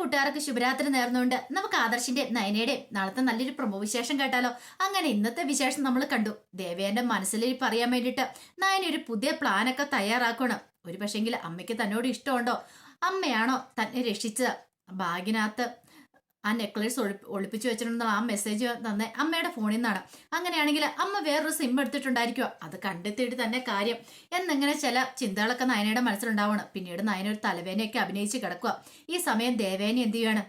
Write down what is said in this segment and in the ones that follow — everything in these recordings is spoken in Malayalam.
കൂട്ടുകാർക്ക് ശുഭരാത്രി നേർന്നുകൊണ്ട് നമുക്ക് ആദർശിന്റെ നയനയുടെ നാളത്തെ നല്ലൊരു പ്രമോ വിശേഷം കേട്ടാലോ? അങ്ങനെ ഇന്നത്തെ വിശേഷം നമ്മൾ കണ്ടു. ദേവേന്റെ മനസ്സിലിരിപ്പ് പറയാൻ വേണ്ടിയിട്ട് നയന ഒരു പുതിയ പ്ലാനൊക്കെ തയ്യാറാക്കണം. ഒരു പക്ഷെങ്കിൽ അമ്മയ്ക്ക് തന്നോട് ഇഷ്ടമുണ്ടോ? അമ്മയാണോ തന്നെ രക്ഷിച്ചത്? ബാഗിനകത്ത് ആ നെക്ലേസ് ഒളി ഒളിപ്പിച്ചു വെച്ചിട്ടുണ്ടെന്ന് ആ മെസ്സേജ് തന്നെ അമ്മയുടെ ഫോണിൽ നിന്നാണ്. അങ്ങനെയാണെങ്കിൽ അമ്മ വേറൊരു സിം എടുത്തിട്ടുണ്ടായിരിക്കുമോ അത് കണ്ടെത്തിയിട്ട് തന്നെ കാര്യം. എന്നിങ്ങനെ ചില ചിന്തകളൊക്കെ നയനയുടെ മനസ്സിലുണ്ടാവണം. പിന്നീട് നയന ഒരു തലവേനയൊക്കെ അഭിനയിച്ച് കിടക്കുക ഈ സമയം ദേവേനി എന്ത് ചെയ്യാണ്?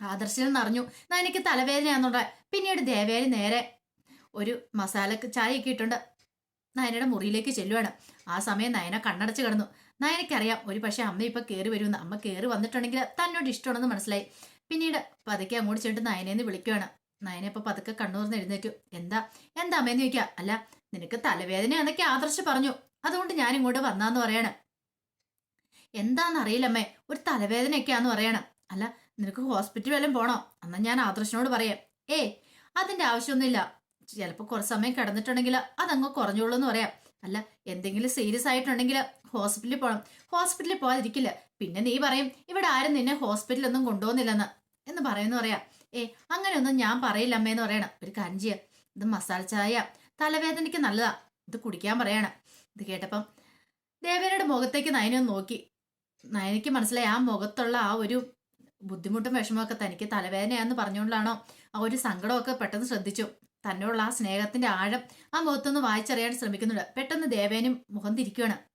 ആദർശനം നിറഞ്ഞു നയനയ്ക്ക് തലവേദനയാണെന്നുണ്ട്. പിന്നീട് ദേവേനി നേരെ ഒരു മസാല ചായ ഒക്കെ ഇട്ടുണ്ട്. നയനയുടെ മുറിയിലേക്ക് ചെല്ലുവാണ്. ആ സമയം നയന കണ്ണടച്ച് കിടന്നു. നയനയ്ക്കറിയാം ഒരു പക്ഷേ അമ്മ ഇപ്പൊ കയറി വരുമെന്ന്. അമ്മ കയറി വന്നിട്ടുണ്ടെങ്കിൽ തന്നോട് ഇഷ്ടമാണെന്ന് മനസ്സിലായി. പിന്നീട് പതുക്കെ അങ്ങോട്ട് ചെന്നിട്ട് നയനെന്ന് വിളിക്കുവാണ്. നയനെ ഇപ്പൊ പതുക്കെ കണ്ണൂർന്ന് എഴുന്നേറ്റു. എന്താ? എന്താ അമ്മയെന്ന് ചോദിക്കുക അല്ല നിനക്ക് തലവേദന എന്നൊക്കെ ആദർശ് പറഞ്ഞു. അതുകൊണ്ട് ഞാൻ ഇങ്ങോട്ട് വന്നാന്ന് പറയാണ്. എന്താന്നറിയില്ലമ്മേ ഒരു തലവേദനയൊക്കെയാന്ന് പറയണം. അല്ല നിനക്ക് ഹോസ്പിറ്റൽ വല്ലതും പോണോ? എന്നാ ഞാൻ ആദർശനോട് പറയാം. ഏ അതിന്റെ ആവശ്യമൊന്നുമില്ല. ചിലപ്പോൾ കുറച്ച് സമയം കിടന്നിട്ടുണ്ടെങ്കിൽ അതങ്ങ് കുറഞ്ഞോളൂ എന്ന് പറയാം. അല്ല എന്തെങ്കിലും സീരിയസ് ആയിട്ടുണ്ടെങ്കിൽ ഹോസ്പിറ്റലിൽ പോകണം ഹോസ്പിറ്റലിൽ പോകാതിരിക്കില്ല പിന്നെ നീ പറയും ഇവിടെ ആരും നിന്നെ ഹോസ്പിറ്റലൊന്നും കൊണ്ടുപോകുന്നില്ലെന്ന്. എന്ന് പറയുന്നു പറയാം ഏ അങ്ങനെയൊന്നും ഞാൻ പറയില്ല അമ്മേന്ന് പറയണം. ഒരു കഞ്ചിയ. ഇത് മസാല ചായ. തലവേദനയ്ക്ക് നല്ലതാ. ഇത് കുടിക്കാൻ പറയണം. ഇത് കേട്ടപ്പം ദേവേനയുടെ മുഖത്തേക്ക് നയനൊന്ന് നോക്കി. നയനയ്ക്ക് മനസ്സിലായി ആ മുഖത്തുള്ള ആ ഒരു ബുദ്ധിമുട്ടും വിഷമമൊക്കെ തനിക്ക് തലവേദനയാന്ന് പറഞ്ഞുകൊണ്ടാണോ ആ ഒരു സങ്കടമൊക്കെ പെട്ടെന്ന് ശ്രദ്ധിച്ചു. തന്നോടുള്ള ആ സ്നേഹത്തിന്റെ ആഴം ആ മുഖത്തൊന്ന് വായിച്ചറിയാൻ ശ്രമിക്കുന്നുണ്ട്. പെട്ടെന്ന് ദേവേനും മുഖം തിരിക്കുകയാണ്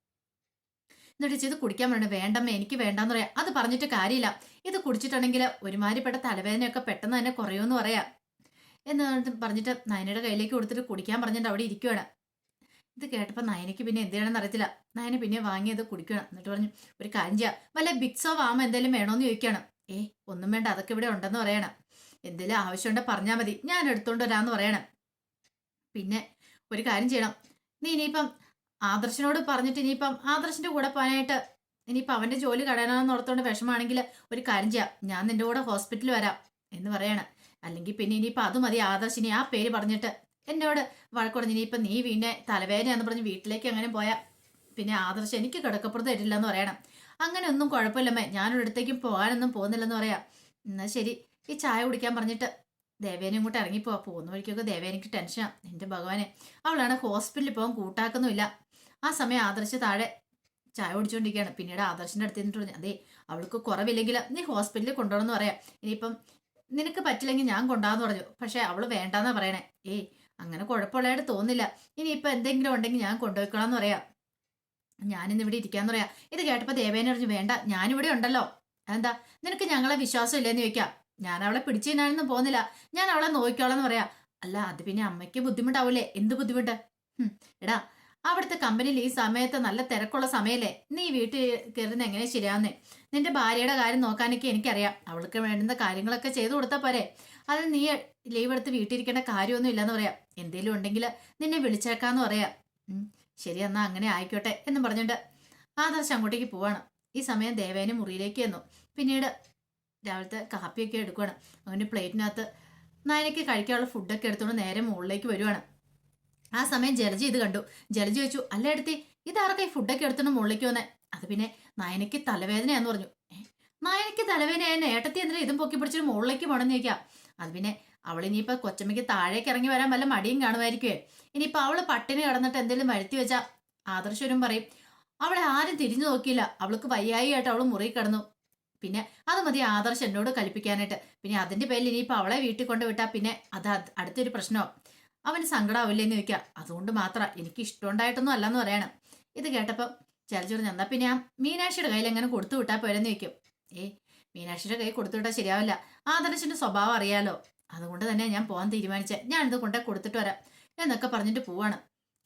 എന്നിട്ട് ഇത് കുടിക്കാൻ പറഞ്ഞു വേണ്ടമ്മ എനിക്ക് വേണ്ടാന്ന് പറയാം. അത് പറഞ്ഞിട്ട് കാര്യമില്ല. ഇത് കുടിച്ചിട്ടുണ്ടെങ്കിൽ ഒരുമാതിരിപ്പെട്ട തലവേദനയൊക്കെ പെട്ടെന്ന് തന്നെ കുറയുമെന്ന് പറയാം. എന്ന് പറഞ്ഞിട്ട് നയനയുടെ കയ്യിലേക്ക് കൊടുത്തിട്ട് കുടിക്കാൻ പറഞ്ഞിട്ട് അവിടെ ഇരിക്കുകയാണ് ഇത് കേട്ടപ്പോൾ നയനയ്ക്ക് പിന്നെ എന്ത് ചെയ്യണമെന്ന് അറിയത്തില്ല. നയന പിന്നെ വാങ്ങിയത് കുടിക്കണം എന്നിട്ട് പറഞ്ഞു ഒരു കാര്യം ചെയ്യാം. വല്ല ബിക്സോ വാമ എന്തെങ്കിലും വേണോന്ന് ചോദിക്കണം ഏ ഒന്നും വേണ്ട. അതൊക്കെ ഇവിടെ ഉണ്ടെന്ന് പറയണം. എന്തെങ്കിലും ആവശ്യമുണ്ടെ പറഞ്ഞാൽ മതി. ഞാൻ എടുത്തോണ്ട് വരാമെന്ന് പറയണം. പിന്നെ ഒരു കാര്യം ചെയ്യണം. നീ ഇനിയിപ്പം ആദർശനോട് പറഞ്ഞിട്ട് ഇനിയിപ്പം ആദർശന്റെ കൂടെ പോകാനായിട്ട് ഇനിയിപ്പം അവന്റെ ജോലി കടയണമെന്ന് ഓർത്തോണ്ട് വിഷമാണെങ്കിൽ ഒരു കാര്യം ചെയ്യാം. ഞാൻ നിന്റെ കൂടെ ഹോസ്പിറ്റലിൽ വരാം എന്ന് പറയാണ്. അല്ലെങ്കിൽ പിന്നെ ഇനിയിപ്പം അത് മതി ആദർശിനി ആ പേര് പറഞ്ഞിട്ട് എന്നോട് വഴക്കുടഞ്ഞ് ഇനിയിപ്പം നീ പിന്നെ തലവേദനയാന്ന് പറഞ്ഞ് വീട്ടിലേക്ക് അങ്ങനെ പോയാൽ പിന്നെ ആദർശം എനിക്ക് കിടക്കപ്പുറത്ത് തരില്ല എന്ന് പറയണം. അങ്ങനെ ഒന്നും കുഴപ്പമില്ലമ്മേ. ഞാനൊരു അടുത്തേക്ക് പോകാനൊന്നും പോകുന്നില്ലെന്ന് പറയാം. എന്നാ ശരി. ഈ ചായ കുടിക്കാൻ പറഞ്ഞിട്ട് ദേവേനെ ഇങ്ങോട്ട് ഇറങ്ങിപ്പോവാ. പോകുന്ന വഴിക്കൊക്കെ ദേവേനയ്ക്ക് ടെൻഷനാണ് എന്റെ ഭഗവാനെ. അവളാണ് ഹോസ്പിറ്റലിൽ പോകാൻ കൂട്ടാക്കുന്നുമില്ല. ആ സമയം ആദർശ് താഴെ ചായ കുടിച്ചുകൊണ്ടിരിക്കുകയാണ് പിന്നീട് ആദർശിന്റെ അടുത്ത് നിന്നിട്ട് പറഞ്ഞു അതെ അവൾക്ക് കുറവില്ലെങ്കിൽ നീ ഹോസ്പിറ്റലിൽ കൊണ്ടുപോകണമെന്ന് പറയാം. ഇനിയിപ്പം നിനക്ക് പറ്റില്ലെങ്കിൽ ഞാൻ കൊണ്ടാന്ന് പറഞ്ഞു. പക്ഷെ അവൾ വേണ്ടാന്നാ പറയണേ. ഏയ് അങ്ങനെ കുഴപ്പമുള്ളതായിട്ട് തോന്നില്ല ഇനിയിപ്പം എന്തെങ്കിലും ഉണ്ടെങ്കിൽ ഞാൻ കൊണ്ടുപോയിക്കണമെന്ന് പറയാം. ഞാനിന്ന് ഇവിടെ ഇരിക്കാന്ന് പറയാം. ഇത് കേട്ടപ്പോൾ ദേവേനെ പറഞ്ഞു വേണ്ട ഞാനിവിടെ ഉണ്ടല്ലോ. എന്താ നിനക്ക് ഞങ്ങളെ വിശ്വാസം ഇല്ലെന്ന് ചോദിക്കാം. ഞാൻ അവളെ പിടിച്ചു തന്നാനൊന്നും പോകുന്നില്ല. ഞാൻ അവളെ നോക്കിക്കോളാം എന്ന് പറയാം. അല്ല അത് പിന്നെ അമ്മയ്ക്ക് ബുദ്ധിമുട്ടാവൂലേ? എന്ത് ബുദ്ധിമുട്ട്? എടാ അവിടുത്തെ കമ്പനിയിൽ ഈ സമയത്ത് നല്ല തിരക്കുള്ള സമയല്ലേ? നീ വീട്ടിൽ കയറുന്ന എങ്ങനെ ശരിയാവുന്നേ? നിന്റെ ഭാര്യയുടെ കാര്യം നോക്കാനൊക്കെ എനിക്കറിയാം. അവൾക്ക് വേണ്ടുന്ന കാര്യങ്ങളൊക്കെ ചെയ്തു കൊടുത്താൽ പോരെ. അത് നീ ലീവ് എടുത്ത് വീട്ടിലിരിക്കേണ്ട കാര്യമൊന്നും ഇല്ലെന്ന് പറയാം. എന്തേലും ഉണ്ടെങ്കിൽ നിന്നെ വിളിച്ചേക്കാന്ന് പറയാം. ശരി എന്നാ അങ്ങനെ ആയിക്കോട്ടെ എന്ന് പറഞ്ഞിട്ട് ആദർശ് അങ്ങോട്ടേക്ക് പോവാണ്. ഈ സമയം ദേവേനെ മുറിയിലേക്ക് വന്നു പിന്നീട് രാവിലത്തെ കാപ്പിയൊക്കെ എടുക്കുകയാണ് അവന്റെ പ്ലേറ്റിനകത്ത് നായനയ്ക്ക് കഴിക്കാനുള്ള ഫുഡൊക്കെ എടുത്തുകൊണ്ട് നേരെ മുകളിലേക്ക് വരുവാണ്. ആ സമയം ജലജി ഇത് കണ്ടു. ജലജി ചോദിച്ചു അല്ല എടുത്തി ഇതാർക്കാ ഈ ഫുഡൊക്കെ എടുത്തിട്ട് വന്നേ? അത് പിന്നെ നയനയ്ക്ക് തലവേദനയാന്ന് പറഞ്ഞു. നയനയ്ക്ക് തലവേദന ഏട്ടത്തി എന്തിനാ ഇതും പൊക്കി പിടിച്ചിട്ട് മുകളിലേക്ക് പോണെന്ന് ചോദിക്കാം? അത് പിന്നെ അവൾ ഇനിയിപ്പോ കൊച്ചമ്മയ്ക്ക് താഴേക്ക് ഇറങ്ങി വരാൻ വല്ല മടിയും കാണുമായിരിക്കുവേ. ഇനിയിപ്പോ അവൾ പട്ടിണി കിടന്നിട്ട് എന്തെങ്കിലും വരുത്തി വെച്ചാ ആദർശ്വരും പറയും. അവളെ ആരും തിരിഞ്ഞു നോക്കിയില്ല. അവൾക്ക് വയ്യായി ആയിട്ട് അവൾ മുറി കിടന്നു. പിന്നെ അത് മതി ആദർശ് എന്നോട് കൽപ്പിക്കാനായിട്ട്. പിന്നെ അതിന്റെ പേരിൽ ഇനിയിപ്പോ അവളെ വീട്ടിൽ കൊണ്ടുവിട്ടാ പിന്നെ അത് അടുത്തൊരു പ്രശ്നമോ അവന് സങ്കടാവില്ലെന്ന് ചോദിക്കാം അതുകൊണ്ട് മാത്രം എനിക്ക് ഇഷ്ടമുണ്ടായിട്ടൊന്നും അല്ലെന്ന് പറയണം. ഇത് കേട്ടപ്പം ചലച്ചോറ് എന്നാ പിന്നെ ആ മീനാക്ഷിയുടെ കയ്യിൽ എങ്ങനെ കൊടുത്തു വിട്ടാൽ പോരെന്ന് ചോദിക്കും. ഏ മീനാക്ഷിയുടെ കൈ കൊടുത്തു വിട്ടാൽ ശരിയാവില്ല. ആദർശിന്റെ സ്വഭാവം അറിയാലോ. അതുകൊണ്ട് തന്നെ ഞാൻ പോകാൻ തീരുമാനിച്ചേ. ഞാൻ ഇത് കൊണ്ടേ കൊടുത്തിട്ട് വരാം. എന്നൊക്കെ പറഞ്ഞിട്ട് പോവാണ്.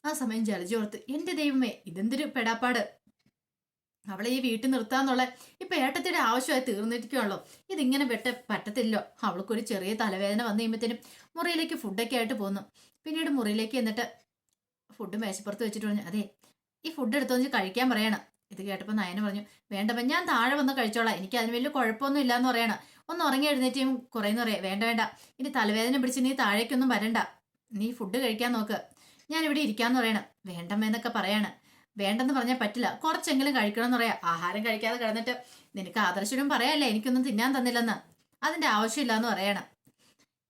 ആ സമയം ജലജോർത്ത് എന്റെ ദൈവമേ ഇതെന്തൊരു പെടാപ്പാട്. അവളെ ഈ വീട്ടിൽ നിർത്താന്നുള്ള ഇപ്പൊ ഏട്ടത്തിയുടെ ആവശ്യമായി തീർന്നിരിക്കുകയാണല്ലോ. ഇതിങ്ങനെ വെട്ട പറ്റത്തില്ലോ അവൾക്കൊരു ചെറിയ തലവേദന വന്നു കഴിയുമ്പത്തേനും മുറിയിലേക്ക് ഫുഡൊക്കെ ആയിട്ട് പോന്നു. പിന്നീട് മുറിയിലേക്ക് എന്നിട്ട് ഫുഡ് മേശപ്പുറത്ത് വെച്ചിട്ട് പറഞ്ഞു അതെ ഈ ഫുഡ് എടുത്തു വെച്ച് കഴിക്കാൻ പറയണം. ഇത് കേട്ടപ്പോൾ നയന പറഞ്ഞു വേണ്ടപ്പം ഞാൻ താഴെ വന്ന് കഴിച്ചോളാം. എനിക്ക് അതിന് വലിയ കുഴപ്പമൊന്നും ഇല്ലാന്ന് പറയണം. ഒന്ന് ഉറങ്ങി എഴുന്നേറ്റും കുറേന്ന് പറയാം. വേണ്ട വേണ്ട. ഇനി തലവേദന പിടിച്ച് നീ താഴേക്കൊന്നും വരണ്ട. നീ ഫുഡ് കഴിക്കാൻ നോക്ക്. ഞാൻ ഇവിടെ ഇരിക്കാന്ന് പറയണം. വേണ്ടമ്മ എന്നൊക്കെ പറയാണ്. വേണ്ടെന്ന് പറഞ്ഞാൽ പറ്റില്ല. കുറച്ചെങ്കിലും കഴിക്കണം എന്ന് പറയാം. ആഹാരം കഴിക്കാതെ കിടന്നിട്ട് നിനക്ക് ആദർശനും പറയാല്ലേ? എനിക്കൊന്നും തിന്നാൻ തന്നില്ലെന്ന്. അതിന്റെ ആവശ്യമില്ല എന്ന് പറയണം.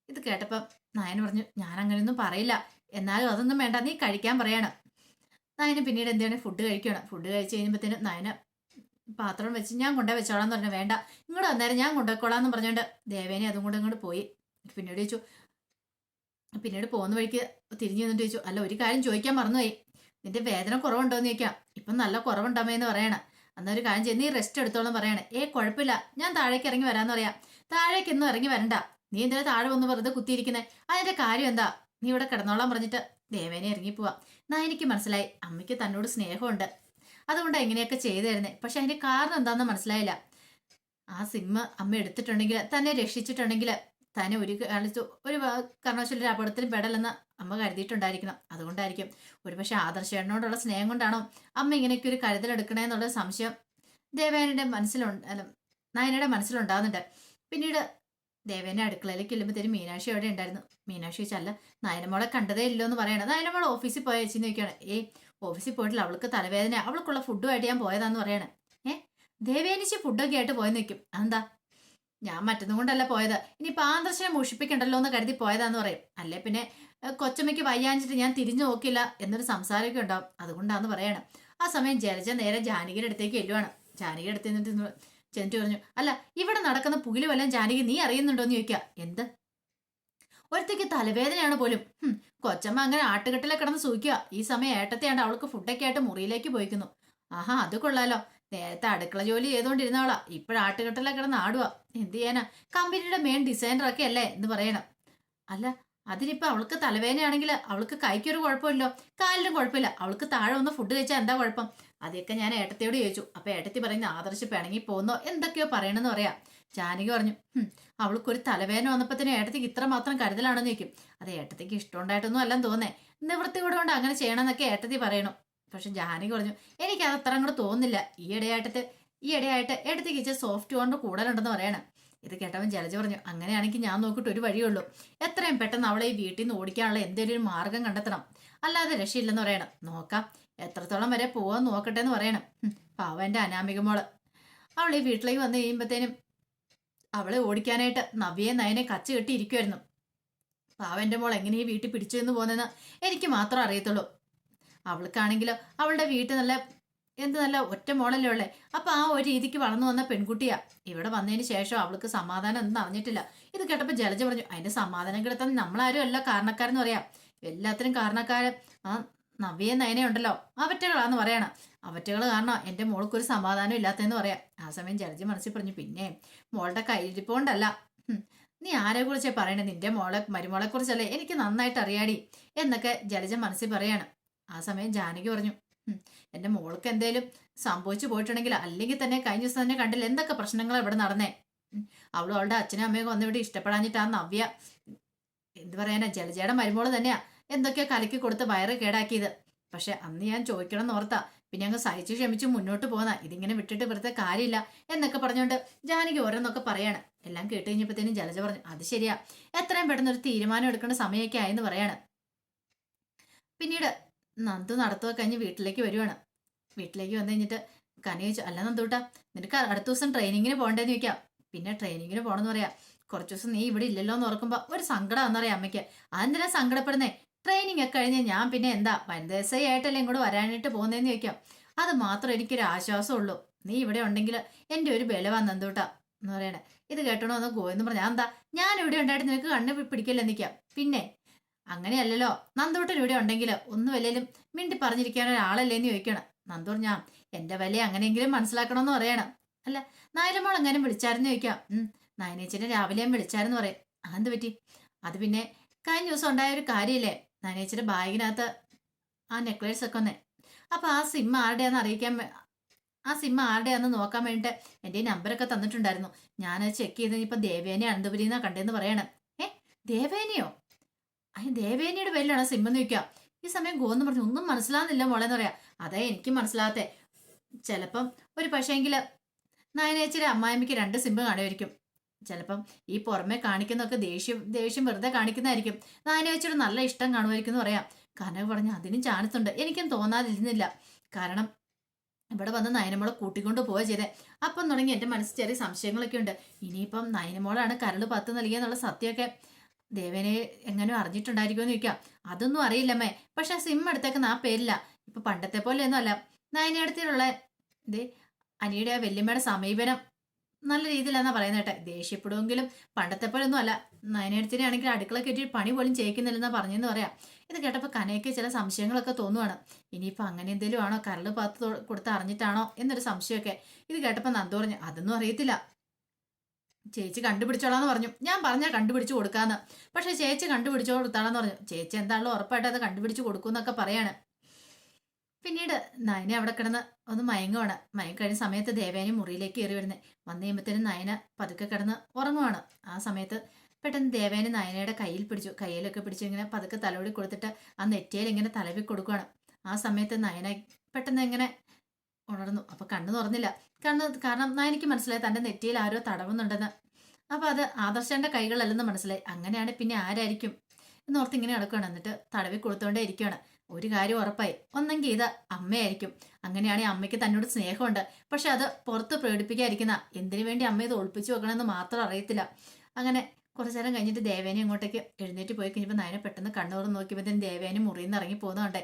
ഇത് കേട്ടപ്പം നായൻ പറഞ്ഞു ഞാൻ അങ്ങനെയൊന്നും പറയില്ല. എന്നാലും അതൊന്നും വേണ്ട. നീ കഴിക്കാൻ പറയണം. നായന് പിന്നീട് എന്താണ് ഫുഡ് കഴിക്കണം. ഫുഡ് കഴിച്ച് കഴിയുമ്പോഴത്തേനും നായന പാത്രം വെച്ച് ഞാൻ കൊണ്ടുപോയി വെച്ചോളാം എന്ന് പറഞ്ഞു. വേണ്ട. ഇങ്ങോട്ട് വന്നേരം ഞാൻ കൊണ്ടുപോയിക്കോളാം എന്ന് പറഞ്ഞുകൊണ്ട് ദേവേനെ അതും കൂടെ ഇങ്ങോട്ട് പോയി. പിന്നീട് ചോദിച്ചു പിന്നീട് പോകുന്ന വഴിക്ക് തിരിഞ്ഞു നിന്നിട്ട് ചോദിച്ചു അല്ല ഒരു കാര്യം ചോദിക്കാൻ മറന്നുപോയി. നിന്റെ വേദന കുറവുണ്ടോ എന്ന് ചോദിക്കാം. ഇപ്പം നല്ല കുറവുണ്ടാമേ എന്ന് പറയണം. എന്നാ ഒരു കാര്യം ചെയ്ത് നീ റെസ്റ്റ് എടുത്തോളം പറയണേ. ഏ കുഴപ്പമില്ല. ഞാൻ താഴേക്ക് ഇറങ്ങി വരാന്ന് പറയാം. താഴേക്കൊന്നും ഇറങ്ങി വരണ്ട. നീ എന്തിനാ താഴെ വന്ന് വെറുതെ കുത്തിയിരിക്കുന്നേ? അതിന്റെ കാര്യം എന്താ? നീ ഇവിടെ കിടന്നോളാൻ പറഞ്ഞിട്ട് ദേവേനെ ഇറങ്ങി എന്നാ എനിക്ക് മനസ്സിലായി. അമ്മയ്ക്ക് തന്നോട് സ്നേഹമുണ്ട്. അതുകൊണ്ട് എങ്ങനെയൊക്കെ ചെയ്തു തരുന്നത് പക്ഷെ അതിന്റെ കാരണം എന്താണെന്ന് മനസ്സിലായില്ല. ആ സിമ്മ അമ്മ എടുത്തിട്ടുണ്ടെങ്കിൽ തന്നെ രക്ഷിച്ചിട്ടുണ്ടെങ്കിൽ തന്നെ ഒരു കാലത്ത് ഒരു കാരണവശാലും ഒരു അപകടത്തിൽ പെടലെന്ന് അമ്മ കരുതിയിട്ടുണ്ടായിരിക്കണം. അതുകൊണ്ടായിരിക്കും. ഒരുപക്ഷെ ആദർശേട്ടനോടുള്ള സ്നേഹം കൊണ്ടാണോ അമ്മ ഇങ്ങനെയൊക്കെ ഒരു കരുതലെടുക്കണേന്നുള്ള സംശയം ദേവേനയുടെ മനസ്സിലുണ്ട് അല്ല നയനയുടെ മനസ്സിലുണ്ടാകുന്നുണ്ട് പിന്നീട് ദേവേനെ അടുക്കളയിലേക്ക് ചെല്ലുമ്പോഴത്തേനും മീനാക്ഷി അവിടെ ഉണ്ടായിരുന്നു. മീനാക്ഷി ചല്ല നയനമോളെ കണ്ടതേ ഇല്ലോ എന്ന് പറയണം നയനമോളെ ഓഫീസിൽ പോയ ചേച്ചി നോക്കിയാണ് ഏ ഓഫീസിൽ പോയിട്ടില്ല. അവൾക്ക് തലവേദന അവൾക്കുള്ള ഫുഡുമായിട്ട് ഞാൻ പോയതാന്ന് പറയണേ. ഏ ദേവേനിച്ച് ഫുഡൊക്കെ ആയിട്ട് പോയി നിൽക്കും അതെന്താ? ഞാൻ മറ്റൊന്നും കൊണ്ടല്ല പോയത്. ഇനിയിപ്പോൾ ആദർശനെ മോഷിപ്പിക്കണ്ടല്ലോ എന്ന് കരുതി പോയതാന്ന് പറയും. അല്ലേ പിന്നെ കൊച്ചമ്മയ്ക്ക് വയ്യാഞ്ഞിട്ട് ഞാൻ തിരിഞ്ഞു നോക്കില്ല എന്നൊരു സംസാരമൊക്കെ ഉണ്ടാവും. അതുകൊണ്ടാന്ന് പറയണം. ആ സമയം ജലജ നേരെ ജാനകിയുടെ അടുത്തേക്ക് എല്ലുവാണ് ജാനകിയുടെ അടുത്ത് നിന്നിട്ട് ചെന്നിട്ട് പറഞ്ഞു അല്ല ഇവിടെ നടക്കുന്ന പുകിൽ വല്ലതും ജാനകി നീ അറിയുന്നുണ്ടോന്ന് ചോദിക്കുക എന്ത്? ഒരുത്തേക്ക് തലവേദനയാണ് പോലും. കൊച്ചമ്മ അങ്ങനെ ആട്ടുകെട്ടിലെ കിടന്ന് സൂക്കുക ഈ സമയം ഏട്ടത്തെയാണ് അവൾക്ക് ഫുഡൊക്കെ ആയിട്ട് മുറിയിലേക്ക് പോയിക്കുന്നു. ആഹാ അത് കൊള്ളാലോ. നേരത്തെ അടുക്കള ജോലി ചെയ്തുകൊണ്ടിരുന്നവളാ ഇപ്പോഴാട്ടുകെട്ടിലെ കിടന്ന് ആടുക എന്ത് ചെയ്യാനാ? കമ്പനിയുടെ മെയിൻ ഡിസൈനറൊക്കെ അല്ലേ എന്ന് പറയണം. അല്ല അതിനിപ്പോ അവൾക്ക് തലവേദനയാണെങ്കിൽ അവൾക്ക് കൈക്കൊരു കുഴപ്പമില്ലോ? കാലിനും കുഴപ്പമില്ല. അവൾക്ക് താഴെ ഒന്ന് ഫുഡ് കഴിച്ചാൽ എന്താ കുഴപ്പം? അതൊക്കെ ഞാൻ ഏട്ടത്തിയോട് ചോദിച്ചു. അപ്പൊ ഏട്ടത്തി പറയുന്ന ആദർശ് പിണങ്ങി പോകുന്നോ. എന്തൊക്കെയോ പറയണമെന്ന് പറയാം. ജാനകി പറഞ്ഞു "ഹും, അവൾക്കൊരു തലവേദന തന്നെ ഏട്ടത്തിക്ക് ഇത്ര മാത്രം കരുതലാണെന്ന് ചോദിക്കും. അത് ഏട്ടത്തിക്ക് ഇഷ്ടമുണ്ടായിട്ടൊന്നും അല്ലെന്ന് തോന്നേ നിവൃത്തി കൊണ്ട് അങ്ങനെ ചെയ്യണമെന്നൊക്കെ ഏട്ടത്തി പറയണു. പക്ഷെ ജാനകി പറഞ്ഞു എനിക്ക് അത് അത്ര അങ്ങോട്ട് തോന്നുന്നില്ല. ഈ ഇടയായിട്ട് ഈ ഇടയായിട്ട് ഏട്ടത്തിക്ക് ഇച്ചിരി സോഫ്റ്റ് കൊണ്ട് കൂടുതലുണ്ടെന്ന് പറയണം. ഇത് കേട്ടവൻ ജലജ പറഞ്ഞു അങ്ങനെയാണെങ്കിൽ ഞാൻ നോക്കിയിട്ട് ഒരു വഴിയുള്ളൂ എത്രയും പെട്ടെന്ന് അവളെ ഈ വീട്ടിൽ നിന്ന് ഓടിക്കാനുള്ള എന്തെങ്കിലും ഒരു മാർഗം കണ്ടെത്തണം. അല്ലാതെ രക്ഷയില്ലെന്ന് പറയണം. നോക്കാം. എത്രത്തോളം വരെ പോവാൻ നോക്കട്ടെ എന്ന് പറയണം. പാവന്റെ അനാമിക മോൾ. അവൾ ഈ വീട്ടിലേക്ക് വന്നു കഴിയുമ്പോഴത്തേനും അവളെ ഓടിക്കാനായിട്ട് നവ്യെ നയനെ കച്ച് കെട്ടി ഇരിക്കുമായിരുന്നു പാവന്റെ മോൾ എങ്ങനെ ഈ വീട്ടിൽ പിടിച്ചു എന്ന് പോകുന്നതെന്ന് എനിക്ക് മാത്രം അറിയത്തുള്ളൂ. അവൾക്കാണെങ്കിലോ അവളുടെ വീട്ടിൽ നല്ല എന്ത് നല്ല ഒറ്റ മോളല്ലേ ഉള്ളേ? അപ്പൊ ആ ഒരു രീതിക്ക് വളർന്നു വന്ന പെൺകുട്ടിയാ. ഇവിടെ വന്നതിന് ശേഷം അവൾക്ക് സമാധാനം ഒന്നും അറിഞ്ഞിട്ടില്ല. ഇത് കേട്ടപ്പോൾ ജലജ പറഞ്ഞു അതിന്റെ സമാധാനം കിടത്താൻ നമ്മളാരും അല്ല കാരണക്കാരെന്ന് പറയാം. എല്ലാത്തിനും കാരണക്കാരൻ. ആ നവ്യ നയനെ ഉണ്ടല്ലോ. അവറ്റകളാന്ന് പറയണം. അവറ്റകൾ കാരണം എന്റെ മോൾക്കൊരു സമാധാനം ഇല്ലാത്തതെന്ന് പറയാം. ആ സമയം ജലജ മനസ്സിൽ പറഞ്ഞു പിന്നെ മോളുടെ കയ്യിരിപ്പോണ്ടല്ല. നീ ആരെ കുറിച്ചേ പറയണേ? നിന്റെ മോളെ മരുമോളെ കുറിച്ചല്ലേ? എനിക്ക് നന്നായിട്ട് അറിയാടി. എന്നൊക്കെ ജലജ മനസ്സിൽ പറയാണ്. ആ സമയം ജാനകി പറഞ്ഞു "ഹും, എന്റെ മോൾക്ക് എന്തേലും സംഭവിച്ചു പോയിട്ടുണ്ടെങ്കിൽ അല്ലെങ്കിൽ തന്നെ കഴിഞ്ഞ ദിവസം തന്നെ കണ്ടില്ല. എന്തൊക്കെ പ്രശ്നങ്ങൾ ഇവിടെ നടന്നേ? അവളും അവളുടെ അച്ഛനും അമ്മയും വന്ന് ഇവിടെ ഇഷ്ടപ്പെടാഞ്ഞിട്ട് നവ്യ എന്ത് പറയാനാ ജലജയുടെ മരുമോൾ തന്നെയാ എന്തൊക്കെയാ കലക്കി കൊടുത്ത് വയറ് കേടാക്കിയത്. പക്ഷെ അന്ന് ഞാൻ ചോദിക്കണം എന്ന് ഓർത്താ പിന്നെ അങ്ങ് സഹിച്ചു ക്ഷമിച്ച് മുന്നോട്ട് പോന്നാ. ഇതിങ്ങനെ വിട്ടിട്ട് വെറുതെ കാര്യമില്ല എന്നൊക്കെ പറഞ്ഞുകൊണ്ട് ജാനകി ഓരോന്നൊക്കെ പറയാണ്. എല്ലാം കേട്ട് കഴിഞ്ഞപ്പോഴത്തേനും ജലജ പറഞ്ഞു അത് ശരിയാ. എത്രയും പെട്ടെന്ന് ഒരു തീരുമാനം എടുക്കേണ്ട സമയമൊക്കെ ആയെന്ന് പറയാണ്. പിന്നീട് നന്ദു നടത്തുക കഴിഞ്ഞ് വീട്ടിലേക്ക് വരുവാണ്. വീട്ടിലേക്ക് വന്നു കഴിഞ്ഞിട്ട് കനി ചോദിച്ചു അല്ല നന്ദൂട്ടാ നിനക്ക് അടുത്ത ദിവസം ട്രെയിനിങ്ങിന് പോകണ്ടേന്ന് ചോദിക്കാം. പിന്നെ ട്രെയിനിങ്ങിന് പോകണമെന്ന് പറയാം. കുറച്ച് ദിവസം നീ ഇവിടെ ഇല്ലല്ലോ എന്ന് ഓർക്കുമ്പോൾ ഒരു സങ്കടം എന്നറിയാം അമ്മയ്ക്ക്. അതെന്തിനാ സങ്കടപ്പെടുന്നേ? ട്രെയിനിങ് ഒക്കെ കഴിഞ്ഞ് ഞാൻ പിന്നെ എന്താ ആയിട്ടല്ലേ ഇങ്ങോട്ട് വരാനായിട്ട് പോകുന്നതെന്ന് ചോദിക്കാം. അത് മാത്രം എനിക്കൊരു ആശ്വാസമുള്ളൂ നീ ഇവിടെ ഉണ്ടെങ്കിൽ എന്റെ ഒരു ബലവാ നന്ദൂട്ടാ എന്ന് പറയണേ. ഇത് കേട്ടണോ എന്ന് ഗോയെന്ന് പറഞ്ഞാ എന്താ ഞാൻ ഇവിടെ ഉണ്ടായിട്ട് നിനക്ക് കണ്ണ് പിടിക്കില്ല നിൽക്കാം പിന്നെ അങ്ങനെയല്ലല്ലോ. നന്ദൂട്ടൻ ഇവിടെ ഉണ്ടെങ്കിൽ ഒന്നും വല്ലേലും മിണ്ടി പറഞ്ഞിരിക്കാൻ ഒരാളല്ലേന്ന് ചോദിക്കണം. നന്ദൂർ ഞാൻ എന്റെ വില അങ്ങനെയെങ്കിലും മനസ്സിലാക്കണമെന്ന് പറയണം. അല്ല നായരമോൾ എങ്ങനെ വിളിച്ചായിരുന്നു ചോദിക്കാം. ഉം നയനേച്ചനെ രാവിലെ വിളിച്ചായിരുന്നു പറയും. അതെന്ത് പറ്റി? അത് പിന്നെ കഴിഞ്ഞ ദിവസം ഉണ്ടായ ഒരു കാര്യമില്ലേ നയനേച്ചിയുടെ ബാഗിനകത്ത് ആ നെക്ലേസ് ഒക്കെ ഒന്നേ അപ്പൊ ആ സിം ആരുടെയാന്ന് അറിയിക്കാൻ ആ സിം ആരുടെയാന്ന് നോക്കാൻ വേണ്ടിയിട്ട് എന്റെ ഈ നമ്പറൊക്കെ തന്നിട്ടുണ്ടായിരുന്നു. ഞാനത് ചെക്ക് ചെയ്ത് ഇപ്പൊ ദേവേനെ അനന്തപുരിന്നാ കണ്ടേന്ന് പറയണം. ഏ ദേവേനയോ? അയ്യ ദേവേനയുടെ പേരിലാണ് സിം എന്ന് ഈ സമയം ഗോന്ന് പറഞ്ഞു ഒന്നും മനസ്സിലാകുന്നില്ല മോളെന്ന് പറയാ. അതേ എനിക്ക് മനസ്സിലാകത്തെ ചിലപ്പം ഒരു പക്ഷേങ്കിൽ നായനേച്ചിരി അമ്മായിമ്മയ്ക്ക് രണ്ട് സിമ്പ് കാണുമായിരിക്കും. ചിലപ്പം ഈ പുറമെ കാണിക്കുന്നതൊക്കെ ദേഷ്യം ദേഷ്യം വെറുതെ കാണിക്കുന്നതായിരിക്കും. നായനേച്ചിയുടെ നല്ല ഇഷ്ടം കാണുമായിരിക്കും എന്ന് പറയാം. കനക പറഞ്ഞു അതിനും ചാൻസ് ഉണ്ട്. എനിക്കും തോന്നാതിരുന്നില്ല. കാരണം ഇവിടെ വന്ന് നയനമോളെ കൂട്ടിക്കൊണ്ട് പോവുക ചെയ്തേ. അപ്പം തുടങ്ങി എന്റെ മനസ്സിൽ ചെറിയ സംശയങ്ങളൊക്കെ ഉണ്ട്. ഇനിയിപ്പം നയനമോളാണ് കരൾ പത്ത് നൽകിയെന്നുള്ള സത്യമൊക്കെ ദേവനെ എങ്ങനെ അറിഞ്ഞിട്ടുണ്ടായിരിക്കുമെന്ന് ചോദിക്കാം. അതൊന്നും അറിയില്ലമ്മേ. പക്ഷെ സിം എടുത്തേക്കുന്ന ആ പേരില്ല. ഇപ്പൊ പണ്ടത്തെ പോലെ ഒന്നും അല്ല. നയനേടത്തിലുള്ള ഇതേ അനിയുടെ വല്യമ്മയുടെ സമീപനം നല്ല രീതിയിലാന്നാ പറയുന്നത് കേട്ടെ. ദേഷ്യപ്പെടുമെങ്കിലും പണ്ടത്തെ പോലെ ഒന്നും അല്ല. നയനടുത്തിനെ ആണെങ്കിൽ അടുക്കള കെട്ടി പണി പോലും ചെയ്യിക്കുന്നില്ലെന്നാ പറഞ്ഞെന്ന് പറയാം. ഇത് കേട്ടപ്പോൾ കനയ്ക്ക് ചില സംശയങ്ങളൊക്കെ തോന്നുവാണ്. ഇനിയിപ്പോൾ അങ്ങനെ എന്തെങ്കിലും ആണോ കരൾ പാത്ത് കൊടുത്ത് അറിഞ്ഞിട്ടാണോ എന്നൊരു സംശയമൊക്കെ. ഇത് കേട്ടപ്പോൾ നന്ദു പറഞ്ഞു അതൊന്നും അറിയത്തില്ല. ചേച്ചി കണ്ടുപിടിച്ചോളാന്ന് പറഞ്ഞു. ഞാൻ പറഞ്ഞാൽ കണ്ടുപിടിച്ച് കൊടുക്കാന്ന്. പക്ഷെ ചേച്ചി കണ്ടുപിടിച്ചു കൊടുത്താളെന്ന് പറഞ്ഞു. ചേച്ചി എന്താണല്ലോ ഉറപ്പായിട്ട് അത് കണ്ടുപിടിച്ച് കൊടുക്കൂന്നൊക്കെ പറയാണ്. പിന്നീട് നയന അവിടെ കിടന്ന് ഒന്ന് മയങ്ങുവാണ്. മയങ്ങി കഴിഞ്ഞ സമയത്ത് ദേവേനി മുറിയിലേക്ക് കയറി വരുന്നത് വന്നു കഴിയുമ്പോഴത്തേനും നയന പതുക്കെ കിടന്ന് ഉറങ്ങുവാണ്. ആ സമയത്ത് പെട്ടെന്ന് ദേവേനെ നയനയുടെ കയ്യിൽ പിടിച്ചു. കയ്യിലൊക്കെ പിടിച്ച് ഇങ്ങനെ പതുക്കെ തലോടി കൊടുത്തിട്ട് ആ നെറ്റിയിൽ ഇങ്ങനെ തലവി കൊടുക്കുകയാണ് ആ സമയത്ത് നയന പെട്ടെന്ന് ഇങ്ങനെ ഉണർന്നു. അപ്പൊ കണ്ണു തുറന്നില്ല. കണ്ണ് കാരണം എനിക്ക് മനസ്സിലായി തന്റെ നെറ്റിയിൽ ആരോ തടവുന്നുണ്ടെന്ന്. അപ്പൊ അത് ആദർശന്റെ കൈകളല്ലെന്ന് മനസ്സിലായി. അങ്ങനെയാണ് പിന്നെ ആരായിരിക്കും? എന്നോർത്ത് ഇങ്ങനെ നടക്കുകയാണ് എന്നിട്ട് തടവി കൊടുത്തോണ്ടേ ഇരിക്കുകയാണ് ഒരു കാര്യം ഉറപ്പായി. ഒന്നെങ്കിൽ ഇത് അമ്മയായിരിക്കും. അങ്ങനെയാണെങ്കിൽ അമ്മയ്ക്ക് തന്നോട് സ്നേഹമുണ്ട്. പക്ഷെ അത് പുറത്ത് പ്രകടിപ്പിക്കാതിരിക്കുന്ന എന്തിനു വേണ്ടി അമ്മ ഇത് ഒളിപ്പിച്ചു വെക്കണമെന്ന് മാത്രം അറിയത്തില്ല. അങ്ങനെ കുറച്ചു നേരം കഴിഞ്ഞിട്ട് ദേവേനെ അങ്ങോട്ടേക്ക് എഴുന്നേറ്റ് പോയി കഴിഞ്ഞപ്പോൾ നയനെ പെട്ടെന്ന് കണ്ണൂർ നോക്കിയപ്പോഴത്തേനും ദേവേനെ മുറിയിൽ നിന്ന് ഇറങ്ങി പോകുന്നുണ്ടേ.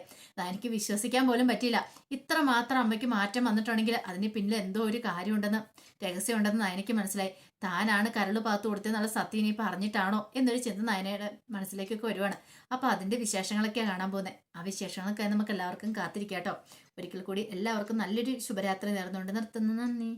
എനിക്ക് വിശ്വസിക്കാൻ പോലും പറ്റിയില്ല. ഇത്ര മാത്രം അമ്മയ്ക്ക് മാറ്റം വന്നിട്ടുണ്ടെങ്കിൽ അതിന് പിന്നിൽ എന്തോ ഒരു കാര്യമുണ്ടെന്ന് രഹസ്യമുണ്ടെന്ന് നയനയ്ക്ക് മനസ്സിലായി. താനാണ് കരൾ പാത്തു കൊടുത്തതെന്നുള്ള സത്യം ഇനി പറഞ്ഞിട്ടാണോ എന്നൊരു ചിന്ത നയനയുടെ മനസ്സിലേക്കൊക്കെ വരുവാണ്. അപ്പോൾ അതിന്റെ വിശേഷങ്ങളൊക്കെയാണ് കാണാൻ പോകുന്നത് ആ വിശേഷങ്ങളൊക്കെ നമുക്ക് എല്ലാവർക്കും കാത്തിരിക്കാം കേട്ടോ. ഒരിക്കൽ കൂടി എല്ലാവർക്കും നല്ലൊരു ശുഭരാത്രി നേർന്നുകൊണ്ട് നിർത്തുന്നു. നന്ദി.